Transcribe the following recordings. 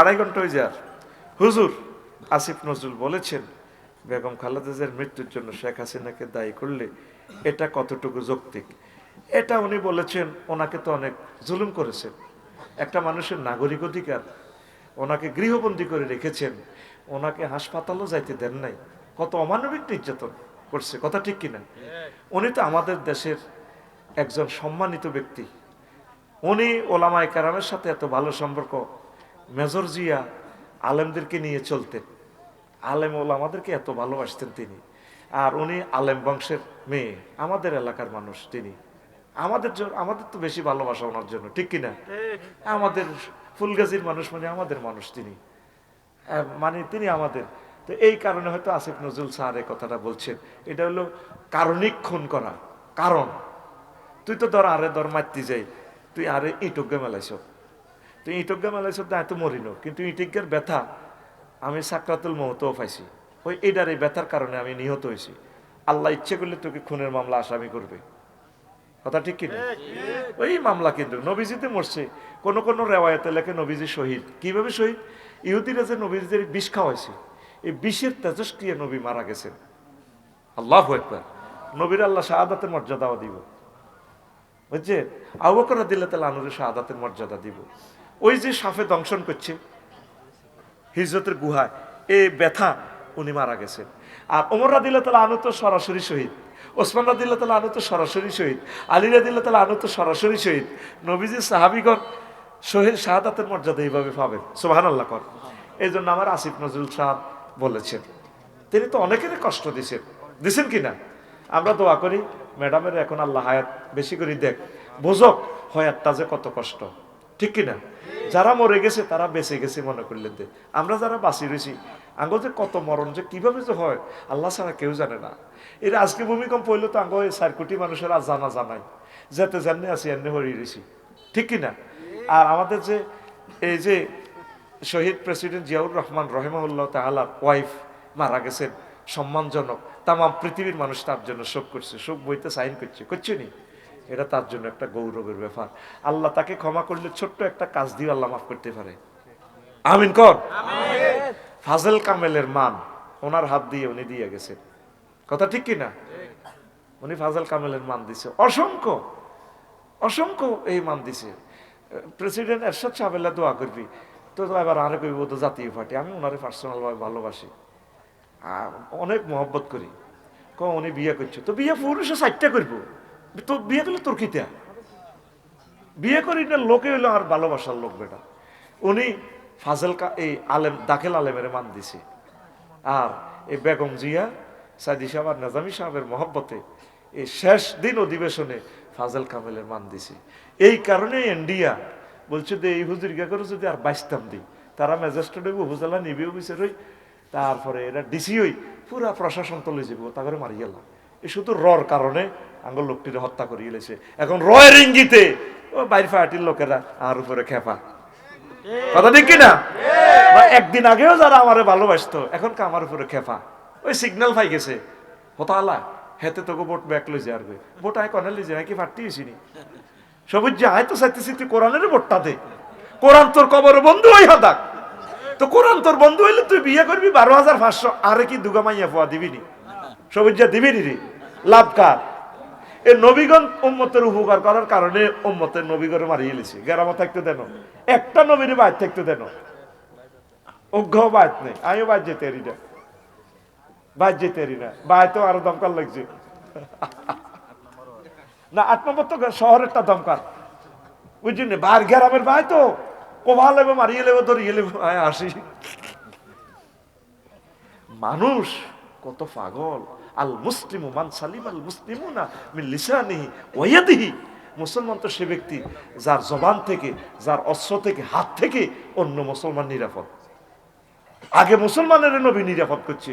আড়াই ঘণ্টা হয়ে যার হুজুর আসিফ নজরুল বলেছেন, বেগম খালেদা জিয়ার মৃত্যুর জন্য শেখ হাসিনাকে দায়ী করলে এটা কতটুকু যৌক্তিক? এটা উনি বলেছেন, ওনাকে তো অনেক জুলুম করেছেন। একটা মানুষের নাগরিক অধিকার, ওনাকে গৃহবন্দী করে রেখেছেন, ওনাকে হাসপাতালও যাইতে দেন নাই। কত অমানবিক নির্যাতন করছে, কথা ঠিক কিনা? উনি তো আমাদের দেশের একজন সম্মানিত ব্যক্তি। উনি ওলামায় কারামের সাথে এত ভালো সম্পর্ক মেজর জিয়া আলেমদেরকে নিয়ে চলতেন। আলেম ওলামাদেরকে এত ভালোবাসতেন তিনি। আর উনি আলেম বংশের মেয়ে, আমাদের এলাকার মানুষ তিনি। আমাদের জন্য আমাদের তো বেশি ভালোবাসা ওনার জন্য, ঠিক কিনা? আমাদের ফুলগাজির মানুষ মানে আমাদের মানুষ তিনি। মানে তিনি আমাদের। তো এই কারণে হয়তো আসিফ নজরুল স্যার এই কথাটা বলছেন। এটা হলো কারণিক খুন করা। কারণ। তুই তো ধর আরে ধর মারতে যাই। তুই আরে ইটজ্ঞা মেলাইছ তুই ইটজ্ঞা মেলাইছ তাই তো মরিনো কিন্তু ইটিজ্ঞার ব্যথা আমি সাকরাতুল মহতও পাইছি। ওই এটার এই ব্যথার কারণে আমি নিহত হয়েছি আল্লাহ ইচ্ছে করলে তোকে খুনের মামলা আসামি করবে। কথা ঠিক কিনা? ওই মামলা কিন্তু নবীজিতে মরছে। কোন কোন রেওয়ায়তে লেখে নবীজি শহীদ। কীভাবে শহীদ? ইহুদিরা যে নবীজিদের বিষ খাওয়াইছে এই বিষের তেজস্ক্রিয়া নবী মারা গেছেন। আল্লাহ একবার নবীর আল্লাহ শাহাদাতের মর্যাদাও দিব। বুঝছে আবকরা দিলে তাহলে আনুরে শাহাদাতের মর্যাদা দিব। ওই যে সাফে দংশন করছে, হিজরতের গুহায় এই ব্যথা উনি মারা গেছেন। আর ওমর রাদিল্লা তালা আনু তো সরাসরি শহীদ, ওসমান রাদিল্লা তালা আনু তো সরাসরি শহীদ, আলী রাদিল্লা তালা আনু তো সরাসরি শহীদ নবীজি সাহাবিগণ শহীদ শাহাদাতের মর্যাদা এইভাবে পাবেন সোহান আল্লাহ কর। এই জন্য আমার আসিফ নজরুল সাহাব বলেছেন, তিনি তো অনেকেরই কষ্ট দিছেন দিছেন কি না আমরা দোয়া করি, ম্যাডামের এখন আল্লাহ হায়াত, বেশি করে দেখ, বোঝক হয়াতটা যে কত কষ্ট, ঠিক কি না যারা মরে গেছে, তারা বেঁচে গেছে মনে করলেন যে। আমরা যারা বাঁচি রয়েছি আঙ্গ যে কত মরণ, যে কীভাবে যে হয়, আল্লাহ ছাড়া কেউ জানে না। এর আজকে ভূমিকম্প হইলে তো আঙ্গ চার কোটি মানুষের আর জানা জানাই যেতে জানে আছি, এমনি হরিয়ে রয়েছি। ঠিক কি না আর আমাদের যে, এই যে শহীদ প্রেসিডেন্ট জিয়াউর রহমান রহেমাউল্লাহ তাহালার ওয়াইফ মারা গেছেন, সম্মানজনক। তাম পৃথিবীর মানুষ তার জন্য শোক করছে, শোক বইতে সাইন করছে। করছে নি? এটা তার জন্য একটা গৌরবের ব্যাপার। আল্লাহ তাকে ক্ষমা করলে ছোট্ট একটা কাজ দিয়ে আল্লাহ মাফ করতে পারে। আমিন কর। ফাজল কামেলের মান, ওনার হাত দিয়ে উনি দিয়ে গেছেন কথা ঠিক কি না? উনি ফাজল কামেলের মান দিছে। অসংখ্য অসংখ্য এই মান দিছে। প্রেসিডেন্ট এরশাদ সাহেবেলা দোয়া করবি। তো এবার আরে কইব, তো জাতীয় পার্টি, আমি ওনারে পার্সোনাল ভাবে ভালোবাসি অনেক মহব্বত করি। ক উনি বিয়ে করছে। তো বিয়ে পুরুষে সাইটটা করব। তো বিয়ে করলে তোর খিতা বিয়ে করি না, লোকে হইল আর ভালোবাসার লোক বেটা। উনি ফাজল এই আলেম, দাখিল আলেমের মান দিছে। আর এই বেগম জিয়া, সাইদি সাহেব আর নাজামি সাহেবের মহব্বতে এই শেষ দিন অধিবেশনে ফাজল কামেলের মান দিছে। এই কারণে ইন্ডিয়া বলছে যে, এই হুজুর গা করে যদি আর বাইসতাম দিই, তারা ম্যাজিস্ট্রেট হইব, হুজালা নিবি অফিসার হই তারপরে এরা ডিসি হই, পুরা প্রশাসন তলে যাব তাকে মারি গেলাম এই শুধু রর কারণে আঙ্গুল লোকটিরে হত্যা করিয়ে লেছে। এখন রয়ের ইঙ্গিতে, ও বাইর ফাটির লোকেরা আর উপরে খেপা। কথা ঠিক কিনা? একদিন আগেও যারা আমারে ভালোবাসতো, এখন আমার উপরে খেপা। ওই সিগন্যাল পাই গেছে। হতালা, হেতে তোকে ভোট ব্যাক লইছে আর ভোট আয় কনে লইছে নাকি ফাটি হয়েছিনি সবুজ যে আয় তো চাইতেছি তুই কোরআনের ভোটটা দে। কোরআন তোর কবর বন্ধু হই হদাক তো কোরআন তোর বন্ধু হইলে তুই বিয়ে করবি বারো হাজার পাঁচশো। আরে কি দুগা মাইয়া ফোয়া দিবি নি সবুজ যা দিবি নি রে? লাভ কার? এ নবীগণ উম্মতের উপকার করার কারণে উম্মতের নবীগণে মারিয়ে লিছে গেরামা থাকতে দেন। একটা নবীর বাইর থাকতে দেন। অজ্ঞ বাইত নেই। আমিও বাইর যেতে পারি না। বাইর যেতে পারি না। বাইর তো আরও দমকার লাগছে। না, আট নম্বর তো শহরেরটা দমকার বুঝলি না? বাইর গ্রামের বাই তো কোভা লেবে, মারিয়ে লেবে, ধরিয়ে লেবে। আসি। মানুষ কত পাগল। আল মুসলিম মান সালিম আল মুসলিম না লিসানিহি ওয়াদিহি মুসলমান তো সে ব্যক্তি যার জবান থেকে, যার অস্ত্র থেকে, হাত থেকে অন্য মুসলমান নিরাপদ। আগে মুসলমানের নবী নিরাপদ করছে।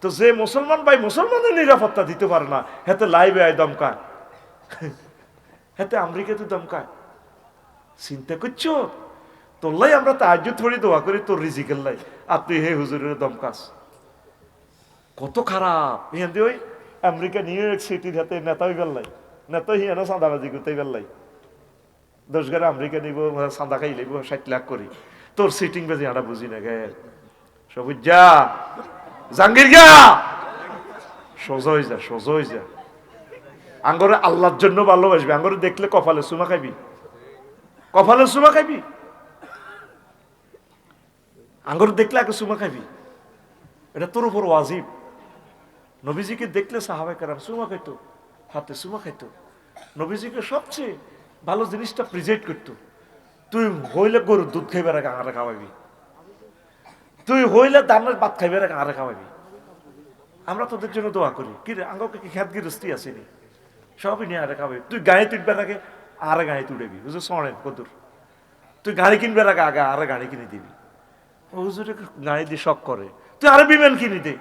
তো যে মুসলমান ভাই মুসলমানের নিরাপত্তা দিতে পারে না, হেতে লাইবে আয় দমকায়। হেতে আমেরিকাতে দমকায়। চিন্তা করছ? তোল্লাই আমরা তাহাজ থরি দোয়া করি, তোর রিজিকের লাই। আর তুই হে হুজুরের দমকাস। কত খারাপ। ইহান ওই আমেরিকা নিউ ইয়র্ক সিটির হাতে নেতা হয়ে গেল্লাই নেতা হিয়ান চাঁদাবাজি করতে গেল্লাই দশ গারে আমেরিকা নিব চাঁদা খাই লইব, ষাট লাখ করি। তোর সিটিং বেজে আটা বুঝি না গে। সবুজ যা। জাঙ্গির গা সোজা হয়ে যা, সোজা হয়ে যা। আঙ্গরে আল্লাহর জন্য ভালোবাসবি। আঙ্গরে দেখলে কপালে সুমা খাইবি। কপালে সুমা খাইবি। আঙ্গর দেখলে আগে সুমা খাইবি। এটা তোর উপর ওয়াজিব। নবীজিকে দেখলে সাহাবাই কারাম সুমা খাইত, হাতে সুমা খাইত। নবীজিকে সবচেয়ে ভালো জিনিসটা প্রেজেন্ট করতো, তুই হইলে গরুর দুধ খাইবার আগে আরে খাওয়াবি। তুই হইলে দানের ভাত খাইবার আগে আরে খাওয়াবি। আমরা তোদের জন্য দোয়া করি। কি রে, আঙ্গকে কি খ্যাত গিরস্তি আসেনি সবই নিয়ে আরে খাবে তুই গায়ে তুলবার আগে আরে গায়ে তুলেবি, বুঝছ সরেন কদুর তুই গাড়ি কিনবার আগে আগে আরে গাড়ি কিনে দিবি। হুজুরে, গাড়ি দিয়ে শখ করে। তুই আরে বিমান কিনে দে।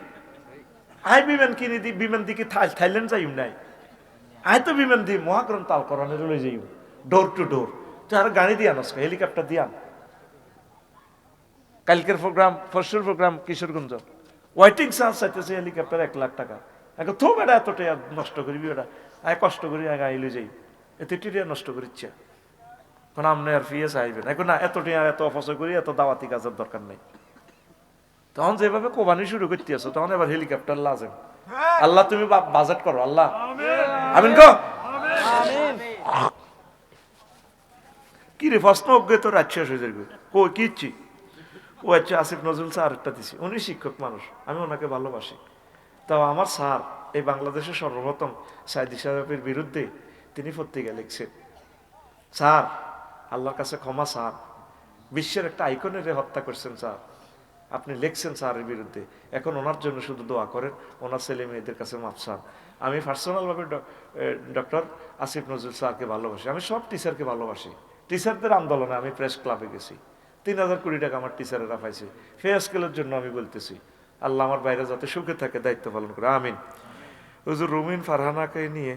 আয় বিমান কিনে দি, বিমান দিকে থাইল্যান্ড যাইম নাই? আয় তো বিমান দি মহাকরণ তাল করানে রলে যাইম ডোর টু ডোর তুই আর গাড়ি দিয়ে আনস হেলিকপ্টার দিয়ে আন। কালকের প্রোগ্রাম ফসল প্রোগ্রাম কিশোরগঞ্জ ওয়েটিং চান্স চাইতেছে হেলিকপ্টার এক লাখ টাকা। এখন তো বেটা এত টাকা নষ্ট করিবি ওটা আয় কষ্ট করি আগে আইলে যাই এত টিয়া নষ্ট করিচ্ছে এখন আপনি আর ফিয়ে চাইবেন এখন না এত টাকা এত অপচয় করি এত দাওয়াতি কাজের দরকার নেই। তখন যেভাবে কোবানি শুরু করতে আছো তখন এবার হেলিকপ্টার লাজেম। আল্লাহ তুমি বাজেট করো আল্লাহ। আমিন। কো? কি রে প্রশ্ন অজ্ঞ তো রাত শেষ হয়ে যাবে। কো কি ইচ্ছি ও আচ্ছা আসিফ নজরুল স্যার একটা দিছি। উনি শিক্ষক মানুষ আমি ওনাকে ভালোবাসি। তাও আমার স্যার এই বাংলাদেশের সর্বপ্রথম সাইদি সাহেবের বিরুদ্ধে তিনি পত্রিকা লিখছেন স্যার আল্লাহর কাছে ক্ষমা স্যার। বিশ্বের একটা আইকনের হত্যা করছেন স্যার। আপনি লিখছেন স্যারের বিরুদ্ধে। এখন ওনার জন্য শুধু দোয়া করেন, ওনার ছেলে মেয়েদের কাছে মাপ আমি পার্সোনালভাবে ডক্টর আসিফ নজরুল স্যারকে ভালোবাসি। আমি সব টিচারকে ভালোবাসি। টিচারদের আন্দোলনে আমি প্রেস ক্লাবে গেছি। তিন হাজার কোটি টাকা আমার টিচারেরা পাইছে। ফে স্কেলের জন্য আমি বলতেছি, আল্লাহ আমার বাইরে যাতে সুখে থাকে, দায়িত্ব পালন করে। আমিন। হুজুর রুমিন ফারহানাকে নিয়ে,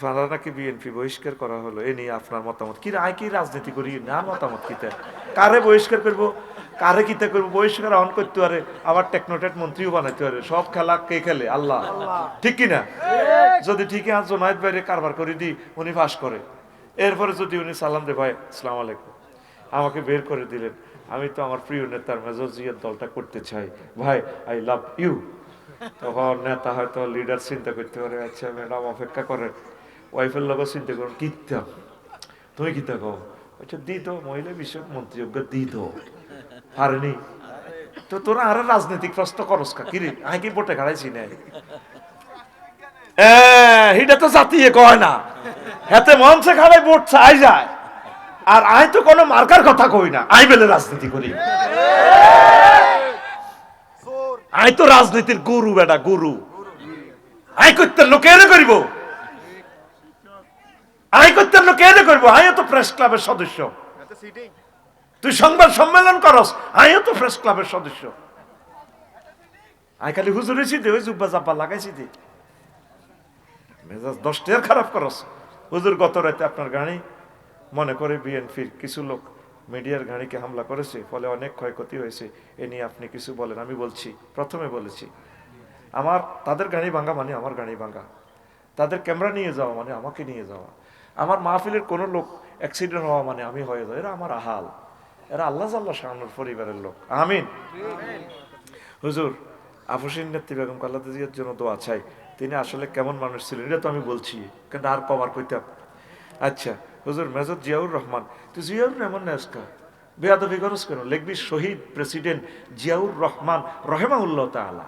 ফারহানাকে বিএনপি বহিষ্কার করা হলো। এ নিয়ে আপনার মতামত কি? আয় কি রাজনীতি করি? না মতামত কিতা কারে বহিষ্কার করব? কারে কিতা করব? বহিষ্কার অন করতে পারে। আবার টেকনোটেট মন্ত্রীও বানাইতে পারে। সব খেলা কে খেলে? আল্লাহ। ঠিক কিনা? যদি ঠিকই আজ জোনায়েত বাইরে কারবার করে দিই উনি ফাঁস করে। এরপরে যদি উনি সালাম দে ভাই আসসালামু আলাইকুম। আমাকে বের করে দিলেন। আমি তো আমার প্রিয় নেতার মেজর জিয়ার দলটা করতে চাই। ভাই আই লাভ ইউ তখন নেতা হয়তো লিডার চিন্তা করতে পারে আচ্ছা ম্যাডাম অপেক্ষা করেন। ওয়াইফের লোক চিন্তা করেন। কিতাম তুমি কিতা কো আচ্ছা দি তো মহিলা বিষয়ক মন্ত্রীজ্ঞ দি তো পারেনি তো তোরা আরও রাজনৈতিক প্রশ্ন করস কা? কিরে আই কি ভোটে খাড়াইছি না? হিটা তো জাতিয়ে কয় না। হাতে মঞ্চে খাড়াই ভোট চাই যায়। আর আই তো কোনো মার্কার কথা কই না। আই বেলে রাজনীতি করি। আই তো রাজনীতির গুরু বেটা, গুরু। আই করতে লোক এনে করিব। আই করতে লোক এনে করব। আইও তো প্রেস ক্লাবের সদস্য। তুই সংবাদ সম্মেলন করস আইও তো প্রেস ক্লাবের সদস্য। আই খালি হুজুরেছি দে, ওই জুব্বা জাব্বা লাগাইছি দে। মেজাজ দশটার খারাপ করস। হুজুর গত রাতে আপনার গাড়ি, মনে করে বিএনপির কিছু লোক মিডিয়ার গাড়িকে হামলা করেছে, ফলে অনেক ক্ষয়ক্ষতি হয়েছে। এ নিয়ে আপনি কিছু বলেন, আমি বলছি, প্রথমে বলেছি, আমার, তাদের গাড়ি ভাঙা মানে আমার গাড়ি ভাঙা। তাদের ক্যামেরা নিয়ে যাওয়া মানে আমাকে নিয়ে যাওয়া। আমার মাহফিলের কোনো লোক অ্যাক্সিডেন্ট হওয়া মানে আমি হয়ে যাই, এরা আমার আহাল। এরা আল্লাহ আল্লাহ শাহানুর পরিবারের লোক। আমিন। হুজুর আফসিন নেত্রী বেগম কাল্লাতে জন্য দোয়া চাই। তিনি আসলে কেমন মানুষ ছিলেন এটা তো আমি বলছি কিন্তু আর কবার কইতাম? আচ্ছা হুজুর মেজর জিয়াউর রহমান তুই জিয়াউর এমন নেসকা বেয়াদবি করস কেন? লিখবি শহীদ প্রেসিডেন্ট জিয়াউর রহমান রহেমাউল্লাহ তাআলা।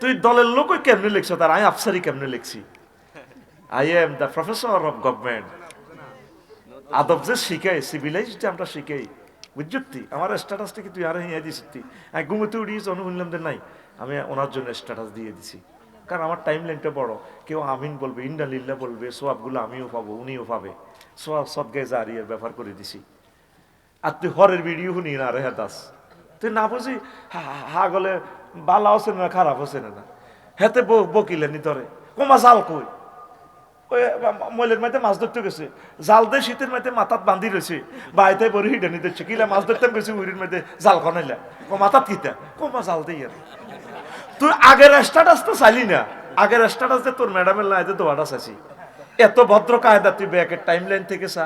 তুই দলের লোক কেমনে লিখছ? তার আমি আফসারি কেমনে লিখছি? I am the professor of government আদব যে শিখাই যে আমরা শিখাই বুঝছি আমার স্ট্যাটাসটা কি তুই আরে হিয়া দিস তুই আমি ঘুমোতে উড়িয়েছ অনুমূল্যাম নাই, আমি ওনার জন্য স্ট্যাটাস দিয়ে দিছি। কারণ আমার টাইম লাইনটা বড়। কেউ আমিন বলবে ইন্ডা ইন্ডালিল্লা বলবে সোয়াবগুলো আমিও পাবো, উনিও পাবে। সোয়াব সদগাই জারিয়ার ব্যাপার করে দিছি। আর তুই হরের ভিডিও শুনি না রে দাস। তুই না বুঝি, হা গলে বালা হচ্ছে না, খারাপ হচ্ছে না? হেতে বকিলে নি তরে। কমা জাল কই? মলের মাঝে মাছ ধরতে গেছে। জাল দিয়ে শীতের মাঝে মাথাত বান্ধি রয়েছে। বাইতে বড়ি হিডে নিতে কিলা মাছ ধরতে গেছে উড়ির মাঝে জাল খনাইলা ও মাথাত কিতা? কমা জাল দিয়ে আর তুই আগের স্ট্যাটাস তো চাইলি না। আগের স্ট্যাটাস যে তোর ম্যাডামের লাইতে দোয়াটা চাইছি। এত ভদ্র কায়দা তুই ব্যাকের টাইম লাইন থেকে চা।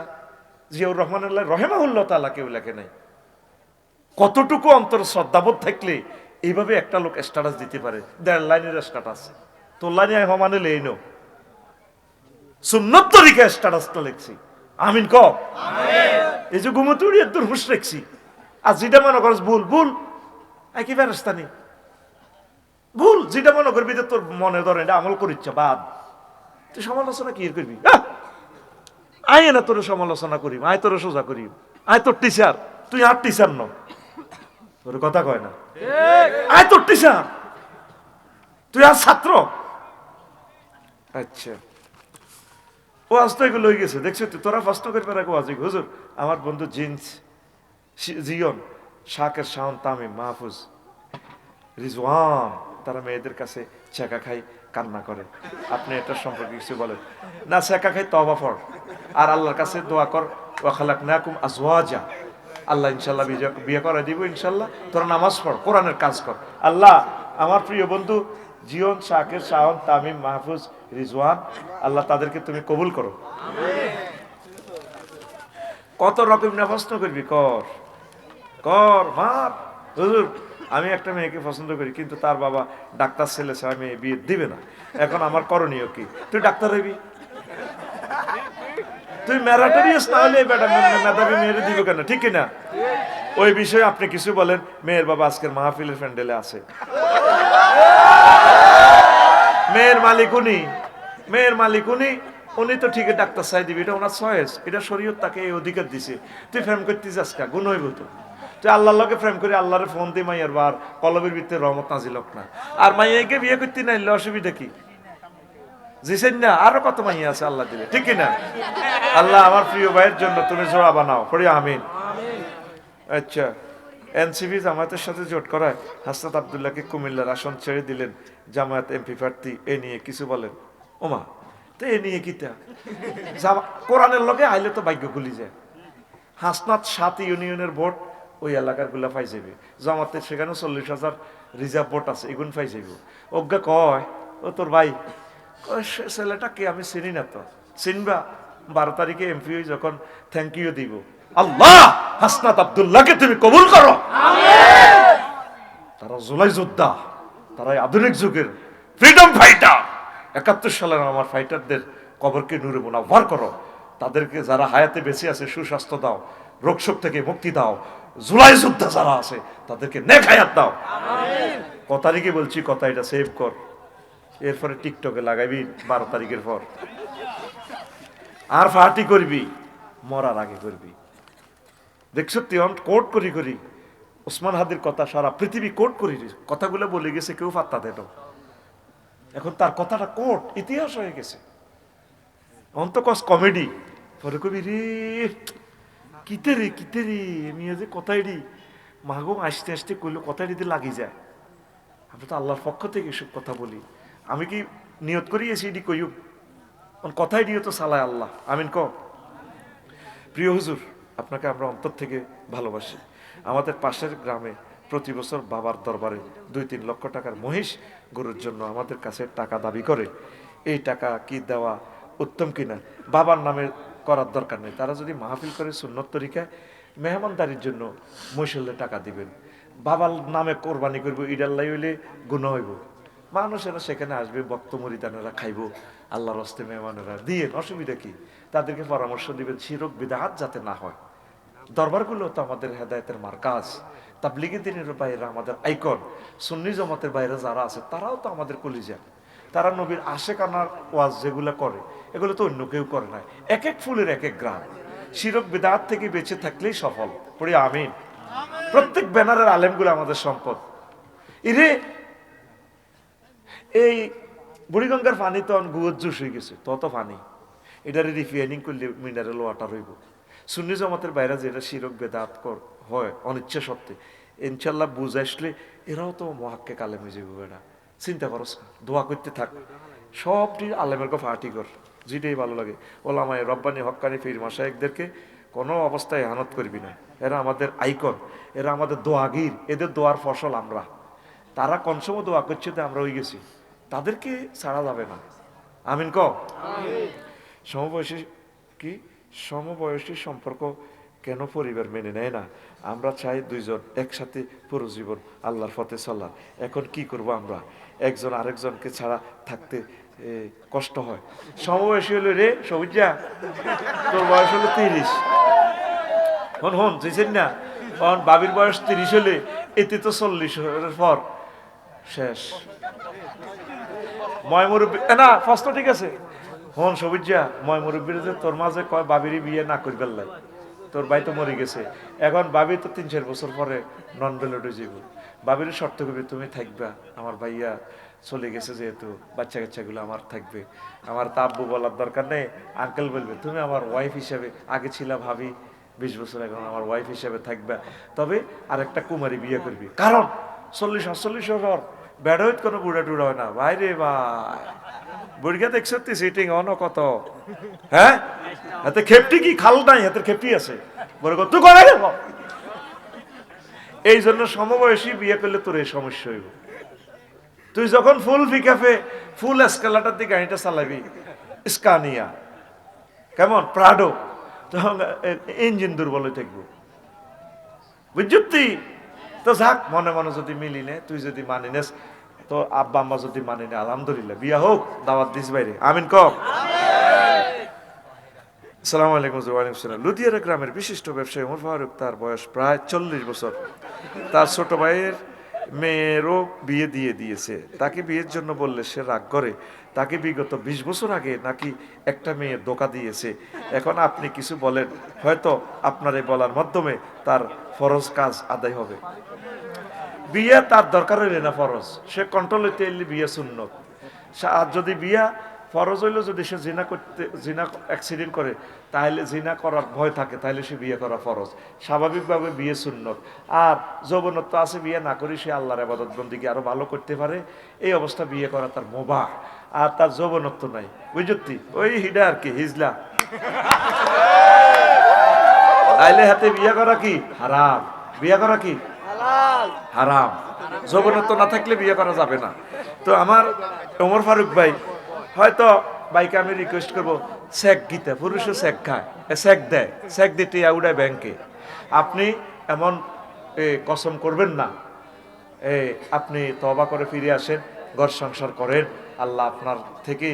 জিয়াউর রহমানের লাই রহেমাউল্লাহ তালা কেউ লেখে নাই। কতটুকু অন্তর শ্রদ্ধাবোধ থাকলে এইভাবে একটা লোক স্ট্যাটাস দিতে পারে? দেড় লাইনের স্ট্যাটাস। তোর লাইনে সমানে লেই নো সুন্নত তরিকা স্ট্যাটাসটা লিখছি। আমিন ক এই যে ঘুমতে উড়িয়ে তোর হুশ রেখছি। আর যেটা মনে করস ভুল ভুল একই ফেরস্তা নেই ভুল যেটা মনে করবি যে তোর মনে ধরে এটা আমল করিচ্ছে বাদ। তুই সমালোচনা কি করবি! আয় না তোর সমালোচনা করি আয় তোর সোজা করি আয় তোর টিচার তুই আর টিচার ন তোর কথা কয় না। আয় তোর টিচার তুই আর ছাত্র। আচ্ছা। ও আজ তো এগুলো হয়ে গেছে। দেখছ তো, তোরা ফার্স্ট করে পেরা ওয়াজ হুজুর, আমার বন্ধু জিন্স জিয়ন, শাকের শাওন তামিম মাহফুজ, রিজওয়ান, তারা মেয়েদের কাছে ছেঁকা খাই, কান্না করে। আপনি এটার সম্পর্কে কিছু বলেন। না, ছেঁকা খাই তবা ফর। আর আল্লাহর কাছে দোয়া কর ওয়াখালাক নাকুম আজওয়াজা। আল্লাহ ইনশাল্লাহ বিয়ে করে দিব ইনশাল্লাহ। তোরা নামাজ পড়, কোরআনের কাজ কর। আল্লাহ, আমার প্রিয় বন্ধু, জিয়ন, শাকের শাওন তামিম মাহফুজ রিজওয়ান, আল্লাহ তাদেরকে তুমি কবুল করো। কত রকম না করবি, কর। কর মার হুজুর, আমি একটা মেয়েকে পছন্দ করি, কিন্তু তার বাবা ডাক্তার ছেলে, সে মেয়ে বিয়ে দিবে না। এখন আমার করণীয় কি? তুই ডাক্তার হইবি তুই ম্যারাটোরিয়াস না হলে মেধাবী মেয়েরে দিব কেন? ঠিক না ওই বিষয়ে আপনি কিছু বলেন। মেয়ের বাবা আজকের মাহফিলের প্যান্ডেলে আছে। মেয়ের মালিক উনি। মেয়ের মালিক উনি উনি তো ঠিকই ডাক্তার চাই দিবি, এটা ওনার চয়েস এটা শরীয়ত তাকে এই অধিকার দিছে। তুই ফ্রেম করতে যাস কা গুণ হইব তো। তুই আল্লাহর লগে ফ্রেম করে আল্লাহরে ফোন দি মাইয়ার বার কলবের ভিতরে রহমত নাজিল না। আর মাইয়াকে বিয়ে করতে না এলে অসুবিধা কি? জিসেন না, আরও কত মাইয়া আছে আল্লাহ দিলে, ঠিক না আল্লাহ আমার প্রিয় ভাইয়ের জন্য তুমি জোড়া বানাও, পড়ি, আমিন। আচ্ছা এনসিপি জামায়াতের সাথে জোট করায় হাসনাত আবদুল্লাহকে কুমিল্লার আসন ছেড়ে দিলেন জামায়াত এমপি প্রার্থী এ নিয়ে কিছু বলেন। ওমা তো এ নিয়ে কিতা জামা- কোরআনের লগে আইলে তো ভাগ্য খুলি যায়। হাসনাত সাত ইউনিয়নের ভোট ওই এলাকারগুলা পাই যাবে জামাতের সেখানে চল্লিশ হাজার রিজার্ভ ভোট আছে এগুন পাই যাবে অজ্ঞা কয় ও তোর ভাই ছেলেটা কে? আমি চিনি না তো। চিনবা বারো তারিখে এমপি যখন থ্যাংক ইউ দিব। আল্লাহ হাসনাত আব্দুল্লাহকে তুমি কবুল করো। তারা জুলাই যোদ্ধা। তারা এই আধুনিক যুগের ফ্রিডম ফাইটার একাত্তর সালের আমার ফাইটারদের কবরকে নূরে মোনাভার করো। তাদেরকে যারা হায়াতে বেঁচে আছে সুস্বাস্থ্য দাও রোগশোক থেকে মুক্তি দাও জুলাই যোদ্ধা যারা আছে তাদেরকে নেক হায়াত দাও। ক তারিখে বলছি কথা এটা সেভ কর। এরপরে টিকটকে লাগাবি বারো তারিখের পর। আর পার্টি করবি মরার আগে করবি। দেখছ তুই কোর্ট করি করি। ওসমান হাদির কথা সারা পৃথিবী কোর্ট করি কথাগুলো বলে গেছে, কেউ পাত্তা দেন এখন তার কথাটা কোর্ট ইতিহাস হয়ে গেছে। অন্ত কস কমেডি। পরে কবি, রে, কিতে রে কিতে রে আমি যে কথাই রি মাগো, আসতে আসতে কথাই দিতে লাগি যায়। আমি তো আল্লাহর পক্ষ থেকে এসব কথা বলি। আমি কি নিয়ত করিয়েছি এটি কইও কথাই দিয়ে তো সালায় আল্লাহ। আমিন ক প্রিয় হুজুর, আপনাকে আমরা অন্তর থেকে ভালোবাসি। আমাদের পাশের গ্রামে প্রতি বছর বাবার দরবারে দুই তিন লক্ষ টাকার মহিষ গরুর জন্য আমাদের কাছে টাকা দাবি করে। এই টাকা কি দেওয়া উত্তম কিনা? বাবার নামে করার দরকার নেই। তারা যদি মাহফিল করে সুন্নত তরিকায়, মেহমানদারির জন্য মহিষের টাকা দিবেন। বাবার নামে কোরবানি করব ইডাল্লাই হইলে গুণ হইব। মানুষেরা সেখানে আসবে বক্ত মরিদানেরা খাইবো, আল্লাহর হস্তে মেহমানেরা। দিয়ে অসুবিধা কি? তাদেরকে পরামর্শ দিবেন, শিরক, বিদাহাত যাতে না হয়। দরবারগুলো তো আমাদের হেদায়তের মার্কাজ তাবলিগি দিনের বাইরে আমাদের আইকন, সুন্নি জমাতের বাইরে যারা আছে, তারাও তো আমাদের কলিজা। তারা নবীর আশে কানার ওয়াজ যেগুলো করে, এগুলো তো অন্য কেউ করে না এক এক ফুলের এক এক গ্রাম। শিরক বিদাহাত থেকে বেঁচে থাকলেই সফল। পড়ি আমিন। প্রত্যেক ব্যানারের আলেমগুলো আমাদের সম্পদ। ইরে, এই বুড়িগঙ্গার পানি তো জুস হয়ে গেছে, তত পানি এটারে রিফাইনিং করলে মিনারেল ওয়াটার হইব। সুন্নি জমাতের বাইরে যেটা শিরক বেদাত কর হয় অনিচ্ছা সত্ত্বে। ইনশাল্লাহ বুঝ আসলে এরাও তো মহাক্কে কালেম হয়ে যাবে বেড়া। চিন্তা করস দোয়া করতে থাক। সবটি আলেমের কথা ফাটি কর যেটাই ভালো লাগে। ওলামায় রব্বানি হক্কানি ফির মাসায়কদেরকে কোনো অবস্থায় হানত করবি না। এরা আমাদের আইকন এরা আমাদের দোয়াগির এদের দোয়ার ফসল আমরা। তারা কোন সময় দোয়া করছে তো আমরা হয়ে গেছি। তাদেরকে ছাড়া যাবে না। আমিন ক সমবয়সী কি? সমবয়সী সম্পর্ক কেন পরিবার মেনে নেয় না? আমরা চাই দুইজন একসাথে পুরো জীবন আল্লাহর ফতে চলা এখন কি করব আমরা? একজন আরেকজনকে ছাড়া থাকতে কষ্ট হয়। সমবয়সী হলো রে সবুজা তোর বয়স হলো তিরিশ। হন হন, বুঝছেন না? কারণ বাবির বয়স তিরিশ হলে, এতে তো চল্লিশ পর। শেষ। ময় মুরব্বী এ, না, প্রশ্ন ঠিক আছে। হন সবুজা ময় মুরব্বীর তোর মাঝে কয় বাবির বিয়ে না করি ফেললাই তোর ভাই তো মরে গেছে। এখন বাবি তো তিন চার বছর পরে নন বেলোডে যাব বাবির শর্ত করবে তুমি থাকবা আমার ভাইয়া চলে গেছে যেহেতু, বাচ্চা কাচ্চাগুলো আমার থাকবে। আমার তা আব্বু বলার দরকার নেই আঙ্কেল বলবে, তুমি আমার ওয়াইফ হিসাবে, আগে ছিলা ভাবি, বিশ বছর এখন আমার ওয়াইফ হিসাবে থাকবে। তবে আর একটা কুমারী বিয়ে করবি। কারণ চল্লিশ, আটচল্লিশ বছর হইত কোনো বুড়া টুড়া হয় না। ভাই রে ভাই। সিটিং অন কত? হ্যাঁ? খেপটি কি? খাল নাই খেপটি আছে। কত তুই করে দেব এই জন্য সমবয়সী বিয়ে করলে তোর এই সমস্যা হইব। তুই যখন ফুল ফিকাফে ফুল এসকালাটার গাড়িটা চালাবি, স্কানিয়া। কেমন? প্রাডো। তখন ইঞ্জিন দুর্বল হয়ে থাকব। বুঝছি তো যাক, মনে মনে যদি মিলি নে, তুই যদি মানি নেস তো আব্বা, আম্মা যদি মানি নে আলহামদুলিল্লাহ। বিয়া হোক, দাওয়াত দিস বাইরে। আমিন কক সালাম আলাইকুম ওয়ালাইকুম সালাম লুধিয়ারা গ্রামের বিশিষ্ট ব্যবসায়ী ওমর ফারুক, তার বয়স প্রায় চল্লিশ বছর। তার ছোট ভাইয়ের মেয়েরও বিয়ে দিয়ে দিয়েছে। তাকে বিয়ের জন্য বললে সে রাগ করে। তাকে বিগত বিশ বছর আগে নাকি একটা মেয়ে ধোকা দিয়েছে। এখন আপনি কিছু বলেন। হয়তো আপনার এই বলার মাধ্যমে তার ফরজ কাজ আদায় হবে। বিয়ে তার দরকার হইলে না ফরজ। সে কন্ট্রোল হইতে এলে বিয়ে সুন্নত। আর যদি বিয়া ফরজ হইল, যদি সে জিনা করতে, জিনা অ্যাক্সিডেন্ট করে, তাহলে জিনা করার ভয় থাকে, তাহলে সে বিয়ে করা ফরজ। স্বাভাবিকভাবে বিয়ে সুন্নত। আর যৌবনত্ব আছে, বিয়ে না করে সে আল্লাহর আবাদত বন্দিকে আরও ভালো করতে পারে। এই অবস্থা বিয়ে করা তার মোবা আর তার যৌবনত্ব নাই। বুঝতি ওই হিডা আর কি, হিজলা। তাইলে হাতে বিয়ে করা কি? হারাম। বিয়ে করা কি? হারাম। যৌবনত্ব না থাকলে বিয়ে করা যাবে না। তো আমার ওমর ফারুক ভাই হয়তো ভাইকে আমি রিকোয়েস্ট করব চেক গীতা পুরুষও চেক খায় চেক দেয় চেক দিতে উড়ায় ব্যাংকে আপনি এমন কসম করবেন না। এ, আপনি তবা করে ফিরে আসেন ঘর সংসার করেন। আল্লাহ আপনার থেকে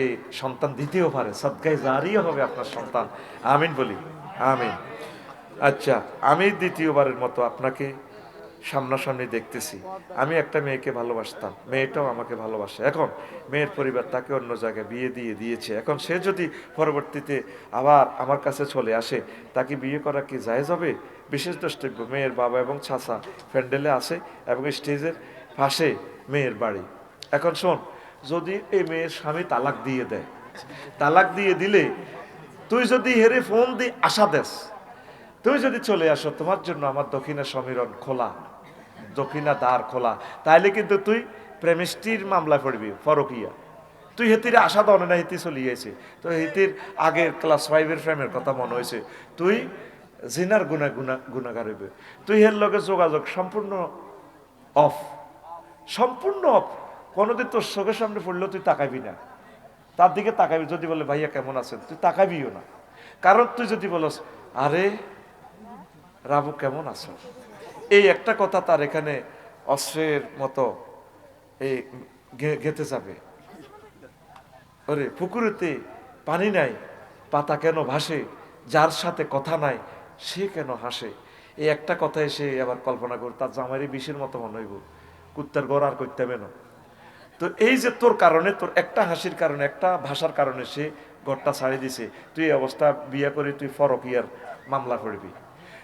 এই সন্তান দিতেও পারে। সদগাই জারিও হবে আপনার সন্তান। আমিন বলি। আমিন। আচ্ছা আমি দ্বিতীয়বারের মতো আপনাকে সামনাসামনি দেখতেছি। আমি একটা মেয়েকে ভালোবাসতাম। মেয়েটাও আমাকে ভালোবাসে। এখন মেয়ের পরিবার তাকে অন্য জায়গায় বিয়ে দিয়ে দিয়েছে। এখন সে যদি পরবর্তীতে আবার আমার কাছে চলে আসে, তাকে বিয়ে করা কি জায়েজ হবে? বিশেষ দ্রষ্টব্য, মেয়ের বাবা এবং ছাসা প্যান্ডেলে আসে এবং স্টেজের পাশে মেয়ের বাড়ি। এখন শোন, যদি এই মেয়ের স্বামী তালাক দিয়ে দেয়, তালাক দিয়ে দিলে তুই যদি হেরে ফোন দিয়ে আশা দেস তুমি যদি চলে আসো, তোমার জন্য আমার দক্ষিণা সমীরণ খোলা। দক্ষিণা দ্বার খোলা। তাইলে কিন্তু তুই প্রেমিষ্টির মামলা পড়বি, ফরকিয়া। তুই হেতির আশা দনে না, হেতি চলিয়েছে তো হেতির আগের ক্লাস ফাইভের ফ্রেমের কথা মনে হয়েছে তুই জিনার গুণা গুণা গুণাগার হইবে। তুই এর লগে যোগাযোগ সম্পূর্ণ অফ। সম্পূর্ণ অফ। কোনোদিন তোর চোখের সামনে পড়লেও তুই তাকাবি না। তার দিকে তাকাবি, যদি বলে, ভাইয়া, কেমন আছেন? তুই তাকাবিও না। কারণ তুই যদি বলস, আরে, রাবু, কেমন আছো? এই একটা কথা তার এখানে অস্ত্রের মতো এই গেঁথে যাবে। ওরে, পুকুরেতে পানি নাই, পাতা কেন ভাসে, যার সাথে কথা নাই, সে কেন হাসে? এই একটা কথা এসে আবার কল্পনা কর, তার জামাইরে বিষের মতো মনে হইব। কুত্তার গড় আর করতে হবে না। তো এই যে তোর কারণে, তোর একটা হাসির কারণে, একটা ভাষার কারণে সে ঘরটা ছাড়ি দিছে, তুই অবস্থা বিয়ে করে তুই ফরকিয়ার মামলা করবি।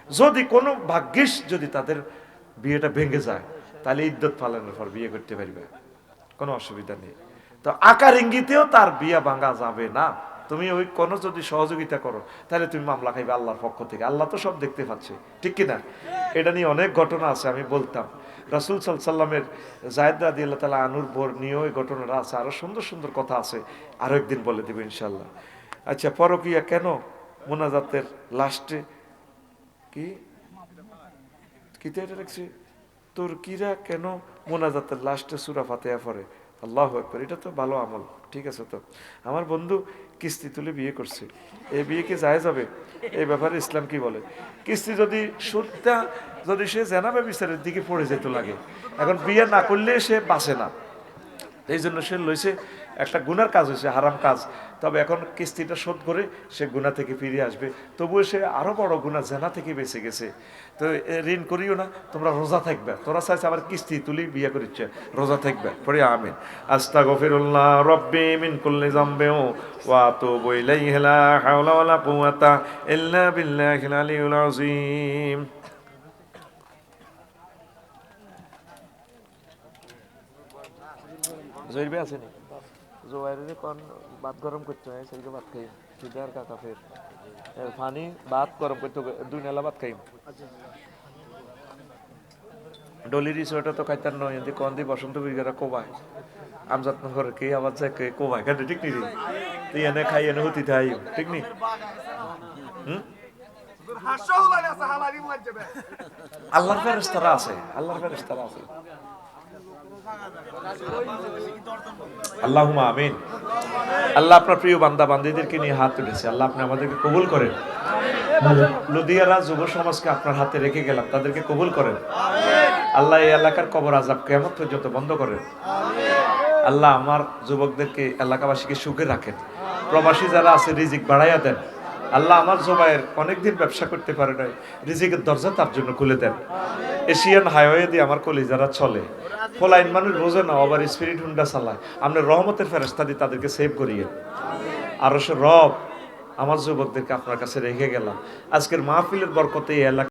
যদি কোনো ভাগ্যিস যদি তাদের বিয়েটা ভেঙে যায়, তাহলে ইদ্যত পালনের পর বিয়ে করতে পারবে। কোনো অসুবিধা নেই। তো আকার ইঙ্গিতেও তার বিয়ে ভাঙা যাবে না। তুমি ওই কোনো যদি সহযোগিতা করো, তাহলে তুমি মামলা খাইবে আল্লাহর পক্ষ থেকে। আল্লাহ তো সব দেখতে পাচ্ছে। ঠিক কিনা? এটা নিয়ে অনেক ঘটনা আছে, আমি বলতাম। রাসুল সাল সাল্লামের জায়দ রাদি আল্লাহ তালা আনুর বোর নিয়েও এই ঘটনাটা আছে। আরও সুন্দর সুন্দর কথা আছে। আরও একদিন বলে দেবো ইনশাল্লাহ আচ্ছা পরকিয়া কেন? মোনাজাতের লাস্টে কি? তোর কিরা কেন মোনাজাতের লাস্টে সুরা ফাতেহা পড়ে? আল্লাহ একবার এটা তো ভালো আমল, ঠিক আছে তো? আমার বন্ধু কিস্তি তুলে বিয়ে করছে। এই বিয়ে কি যায় যাবে এই ব্যাপারে ইসলাম কি বলে? কিস্তি যদি সুদটা, যদি সে জানাবে বিচারের দিকে পড়ে যেত লাগে, এখন বিয়ে না করলে সে বাঁচে না। এই জন্য সে লইছে একটা গুনার কাজ হয়েছে হারাম কাজ। তবে এখন কিস্তিটা শোধ করে সে গুণা থেকে ফিরে আসবে। তবুও সে আরও বড় গুণা জেনা থেকে বেঁচে গেছে। তো ঋণ করিও না, তোমরা রোজা থাকবে। তোরা চাইছে আবার কিস্তি তুলি, বিয়ে করিচ্ছে। রোজা থাকবে। পরে আমিন। আস্তা গফিরুল্লাহ রব্বি মিন কুল্লি জামবিউ ওয়া আতুবু ইলাইহি, লা হাওলা ওয়ালা কুওয়াতা ইল্লা বিল্লাহিল আলিয়্যিল আযীম। জয়বে আছে নি জোয়ারে কোন ভাত গরম করতে হয় সেদিকে ভাত খাই সিদার কাকা ফের। পানি ভাত গরম করতে দুই নেলা ভাত খাই ডলির ইসোটা তো খাইতার নয়। এদি কোন দি বসন্ত বিগারা কোবায়। আমজাত নগর কে আবার যায় কে কোবায় কেন ঠিক নি তুই এনে খাই এনে হতি থাই ঠিক নি? হুম? আল্লাহর ফেরেশতারা আছে আল্লাহর ফেরেশতারা আছে। আল্লাহুমা আমিন। আল্লাহ আপনার প্রিয় বান্দা বান্দিদেরকে নিয়ে হাত তুলেছে। আল্লাহ আপনি আমাদেরকে কবুল করেন। লুধিয়ারা যুব সমাজকে আপনার হাতে রেখে গেলাম, তাদেরকে কবুল করেন। আল্লাহ এই এলাকার কবর আজাব কেমন পর্যন্ত বন্ধ করেন। আল্লাহ আমার যুবকদেরকে, এলাকাবাসীকে সুখে রাখেন। প্রবাসী যারা আছে, রিজিক বাড়াইয়া দেন। আল্লাহ আমার জমায়ের অনেকদিন ব্যবসা করতে পারে নাই। রিজিকের দরজা তার জন্য খুলে দেন। এশিয়ান হাইওয়ে দিয়ে আমার কলি যারা চলে। ফলাইন মানুষ বোঝে না, আবার স্পিরিট হুন্ডা চালায়। আপনি রহমতের ফেরস্তা দিয়ে তাদেরকে সেভ করিয়ে। আরও সে রব, আমার যুবকদেরকে আপনার কাছে রেখে গেলাম। আজকের মাহফিলের বরকতে এই এলাকা